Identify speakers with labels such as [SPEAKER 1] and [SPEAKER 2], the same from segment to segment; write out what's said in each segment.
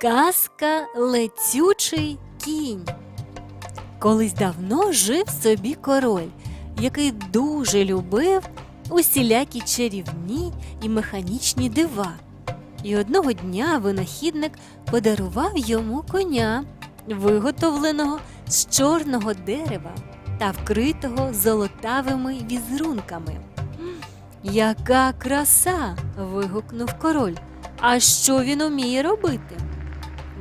[SPEAKER 1] Казка Летючий кінь. Колись давно жив собі король, який дуже любив усілякі чарівні і механічні дива. І одного дня винахідник подарував йому коня, виготовленого з чорного дерева та вкритого золотавими візерунками. Яка краса! вигукнув король. А що він уміє робити?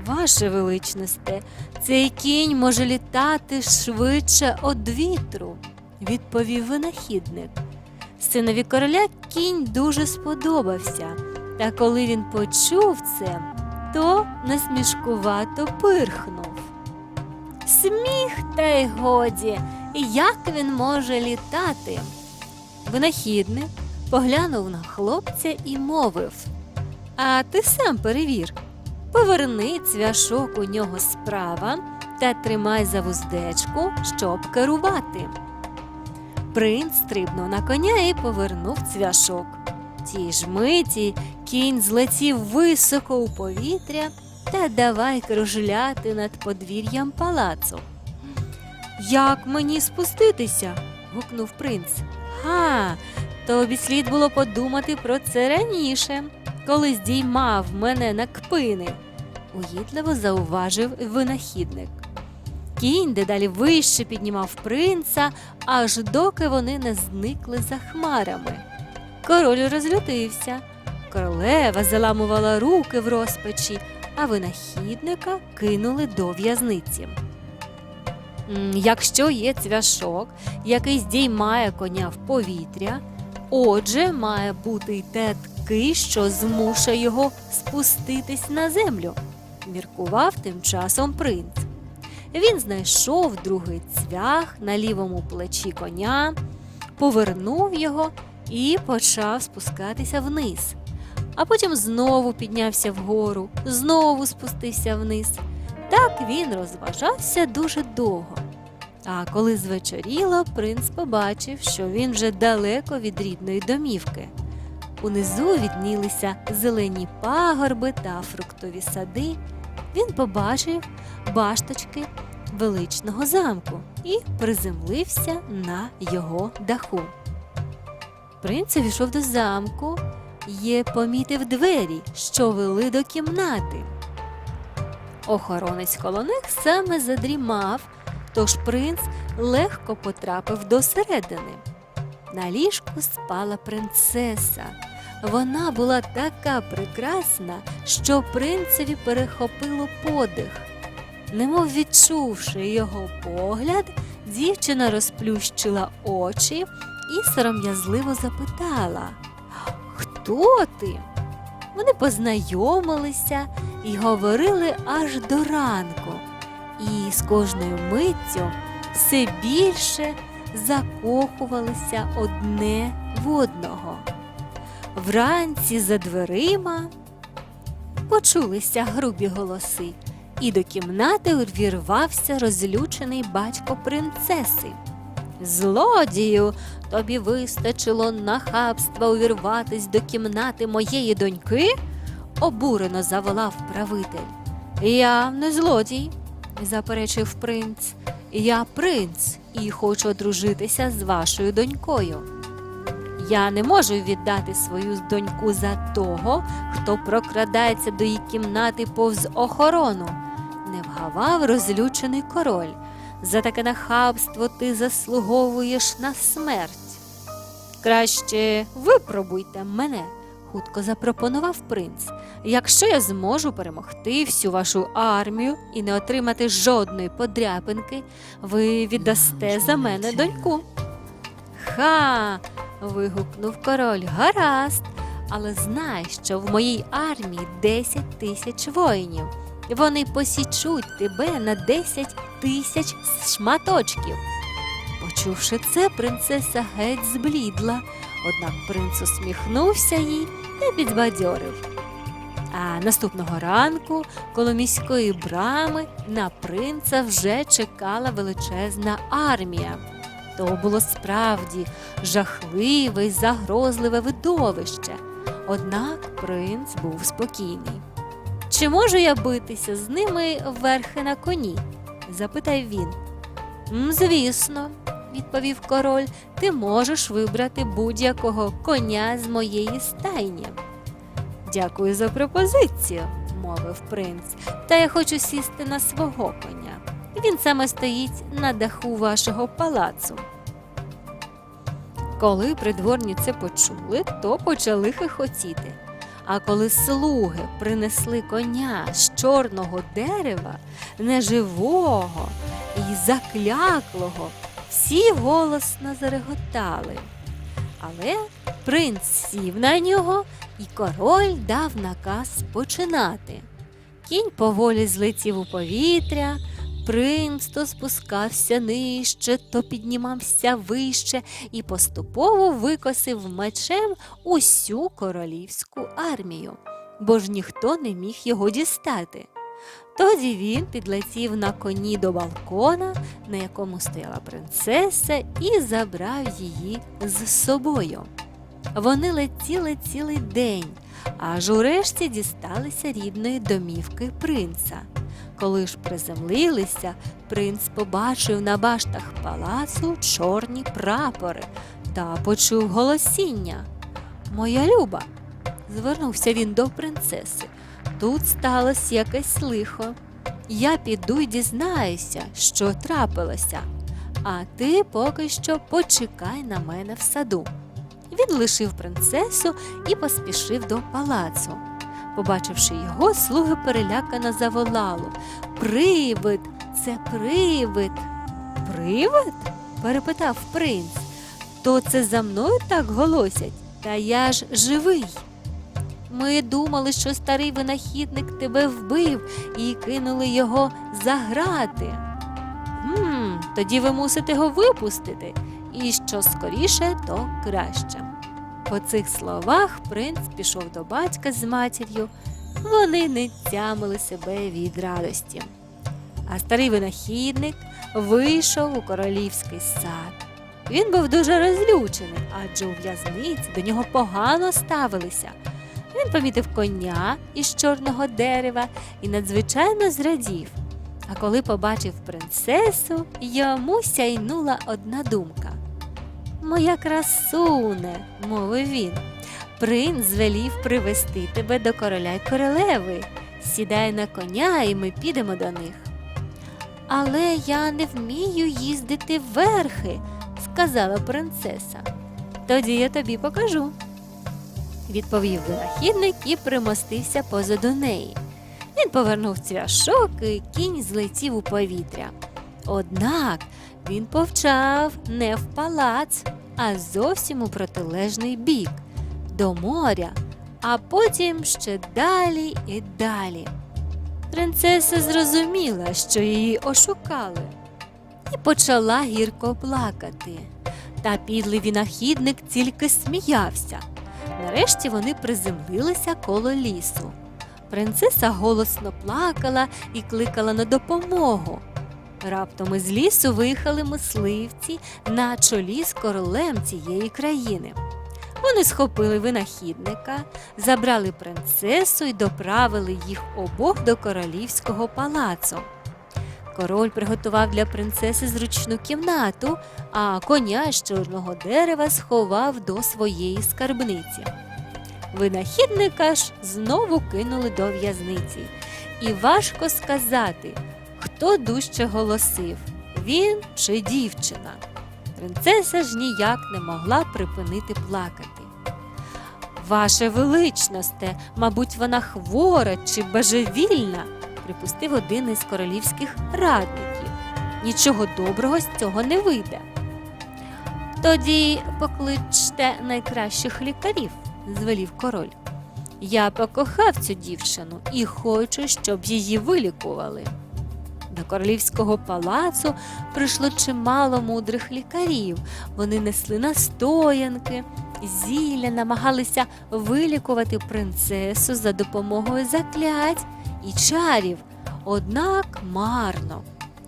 [SPEAKER 1] Ваше величносте, цей кінь може літати швидше од вітру, відповів винахідник. Синові короля кінь дуже сподобався, та коли він почув це, то насмішкувато пирхнув. Сміх, та й годі, як він може літати? Винахідник поглянув на хлопця і мовив А ти сам перевір. Поверни цвяшок у нього справа та тримай за вуздечку, щоб керувати. Принц стрибнув на коня і повернув цвяшок. Тій ж миті кінь злетів високо у повітря та давай кружляти над подвір'ям палацу. Як мені спуститися? гукнув принц. Га, тобі слід було подумати про це раніше, коли здіймав мене на кпини, угідливо зауважив винахідник. Кінь дедалі вище піднімав принца, аж доки вони не зникли за хмарами. Король розлютився. Королева заламувала руки в розпачі, а винахідника кинули до в'язниці. Якщо є цвяшок, який здіймає коня в повітря, отже, має бути й теткий, що змушує його спуститись на землю, міркував тим часом принц. Він знайшов другий цвях на лівому плечі коня, повернув його і почав спускатися вниз. А потім знову піднявся вгору, знову спустився вниз. Так він розважався дуже довго. А коли звечоріло, принц побачив, що він вже далеко від рідної домівки. Унизу віднілися зелені пагорби та фруктові сади. Він побачив башточки величного замку і приземлився на його даху. Принц увійшов до замку і помітив двері, що вели до кімнати. Охоронець коло них саме задрімав, тож принц легко потрапив до середини. На ліжку спала принцеса. Вона була така прекрасна, що принцеві перехопило подих. Немов відчувши його погляд, дівчина розплющила очі і сором'язливо запитала Хто ти? Вони познайомилися і говорили аж до ранку, і з кожною миттю все більше закохувалися одне в одного. Вранці за дверима почулися грубі голоси, і до кімнати увірвався розлючений батько принцеси. Злодію, тобі вистачило нахабства увірватись до кімнати моєї доньки? обурено заволав правитель. Я не злодій, заперечив принц. Я принц і хочу одружитися з вашою донькою. Я не можу віддати свою доньку за того, хто прокрадається до її кімнати повз охорону, не вгавав розлючений король. За таке нахабство ти заслуговуєш на смерть. Краще випробуйте мене, хутко запропонував принц. Якщо я зможу перемогти всю вашу армію і не отримати жодної подряпинки, ви віддасте за мене доньку. Ха. Вигукнув король. Гаразд, але знай, що в моїй армії 10 тисяч воїнів. Вони посічуть тебе на 10 тисяч шматочків. Почувши це, принцеса геть зблідла, однак принц усміхнувся їй та підбадьорив. А наступного ранку коло міської брами на принца вже чекала величезна армія. То було справді жахливе й загрозливе видовище. Однак принц був спокійний. чи можу я битися з ними верхи на коні? запитав він. Звісно, відповів король, ти можеш вибрати будь-якого коня з моєї стайні. Дякую за пропозицію, мовив принц, та я хочу сісти на свого коня. Він саме стоїть на даху вашого палацу. Коли придворні це почули, то почали хихотіти. А коли слуги принесли коня з чорного дерева, неживого і закляклого, всі голосно зареготали. Але принц сів на нього, і король дав наказ починати. Кінь поволі злетів у повітря, принц то спускався нижче, то піднімався вище і поступово викосив мечем усю королівську армію, бо ж ніхто не міг його дістати. Тоді він підлетів на коні до балкона, на якому стояла принцеса, і забрав її з собою. Вони летіли цілий день, аж урешті дісталися рідної домівки принца. Коли ж приземлилися, принц побачив на баштах палацу чорні прапори та почув голосіння. Моя люба, звернувся він до принцеси. Тут сталося якесь лихо. Я піду й дізнаюся, що трапилося, а ти поки що почекай на мене в саду. Він лишив принцесу і поспішив до палацу. Побачивши його, слуги перелякано заволали. Привид, це привид. Привид? перепитав принц. То це за мною так голосять? Та я ж живий. Ми думали, що старий винахідник тебе вбив і кинули його за грати. Хм, тоді ви мусите його випустити, і що скоріше, то краще. По цих словах принц пішов до батька з матір'ю. Вони не тямили себе від радості. А старий винахідник вийшов у королівський сад. Він був дуже розлючений, адже у в'язниці до нього погано ставилися. Він помітив коня із чорного дерева і надзвичайно зрадів. А коли побачив принцесу, йому сяйнула одна думка. Моя красуне, мовив він, принц звелів привести тебе до короля й королеви. Сідай на коня, і ми підемо до них. Але я не вмію їздити верхи, сказала принцеса. Тоді я тобі покажу відповів винахідник і примостився позаду неї. Він повернув цвяшок і кінь злетів у повітря. Однак він повчав не в палац, а зовсім у протилежний бік до моря, а потім ще далі і далі. Принцеса зрозуміла, що її ошукали, і почала гірко плакати. Та підлий винахідник тільки сміявся. Нарешті вони приземлилися коло лісу. Принцеса голосно плакала і кликала на допомогу. Раптом із лісу виїхали мисливці на чолі з королем цієї країни. Вони схопили винахідника, забрали принцесу і доправили їх обох до королівського палацу. Король приготував для принцеси зручну кімнату, а коня з чорного дерева сховав до своєї скарбниці. Винахідника ж знову кинули до в'язниці, і важко сказати, хто дужче голосив він чи дівчина. Принцеса ж ніяк не могла припинити плакати. Ваше величносте, мабуть, вона хвора чи божевільна, припустив один із королівських радників. Нічого доброго з цього не вийде. Тоді покличте найкращих лікарів, звелів король. Я покохав цю дівчину і хочу, щоб її вилікували. До королівського палацу прийшло чимало мудрих лікарів. Вони несли настоянки, зілля, намагалися вилікувати принцесу за допомогою заклять і чарів, однак марно.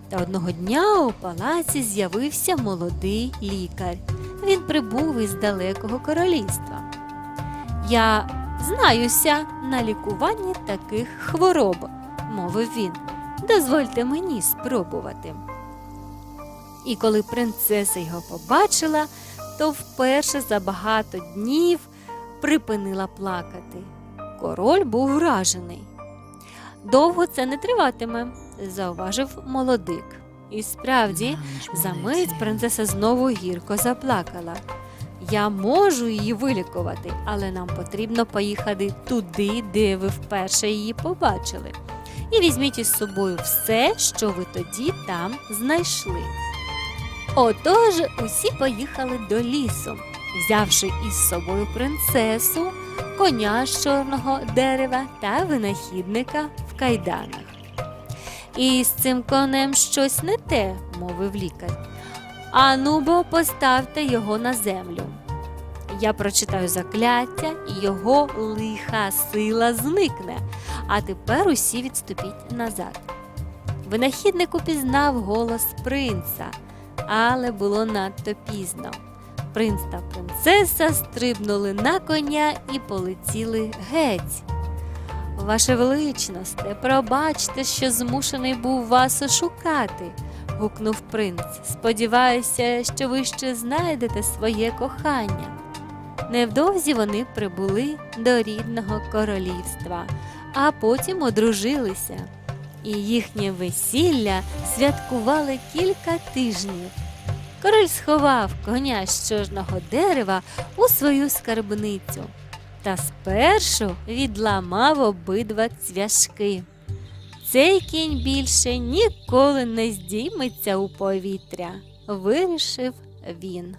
[SPEAKER 1] Та одного дня у палаці з'явився молодий лікар. Він прибув із далекого королівства. Я знаюся на лікуванні таких хвороб, мовив він. Дозвольте мені спробувати. І коли принцеса його побачила, то вперше за багато днів припинила плакати. Король був вражений. Довго це не триватиме, зауважив молодик. І справді, за мить принцеса знову гірко заплакала. Я можу її вилікувати, але нам потрібно поїхати туди, де ви вперше її побачили. І візьміть із собою все, що ви тоді там знайшли. Отож, усі поїхали до лісу, взявши із собою принцесу, коня з чорного дерева та винахідника в кайданах. І з цим конем щось не те, мовив лікар. Ану бо поставте його на землю. Я прочитаю закляття, і його лиха сила зникне, а тепер усі відступіть назад. Винахідник упізнав голос принца, але було надто пізно. Принц та принцеса стрибнули на коня і полетіли геть. Ваше величносте, пробачте, що змушений був вас ошукати, гукнув принц. Сподіваюся, що ви ще знайдете своє кохання. Невдовзі вони прибули до рідного королівства, а потім одружилися, і їхнє весілля святкували кілька тижнів. Король сховав коня з чорного дерева у свою скарбницю та спершу відламав обидва цвяшки. Цей кінь більше ніколи не здійметься у повітря, вирішив він.